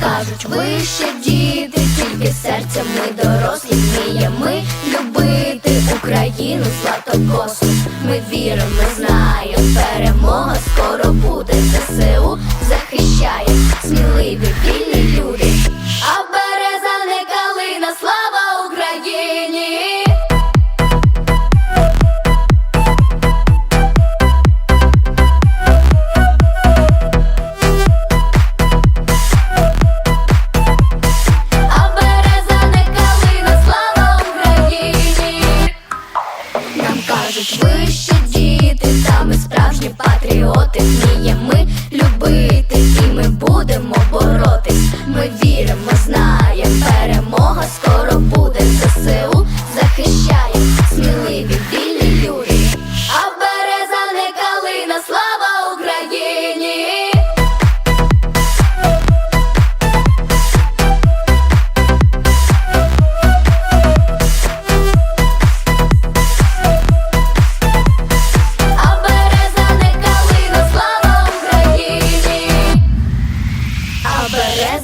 кажуть, ви ще діти, тільки серцем ми дорослі вміємо любити Україну златокосу. Ми віримо, ми знаємо, перемога скоро буде. ЗСУ захищає сміливі Нам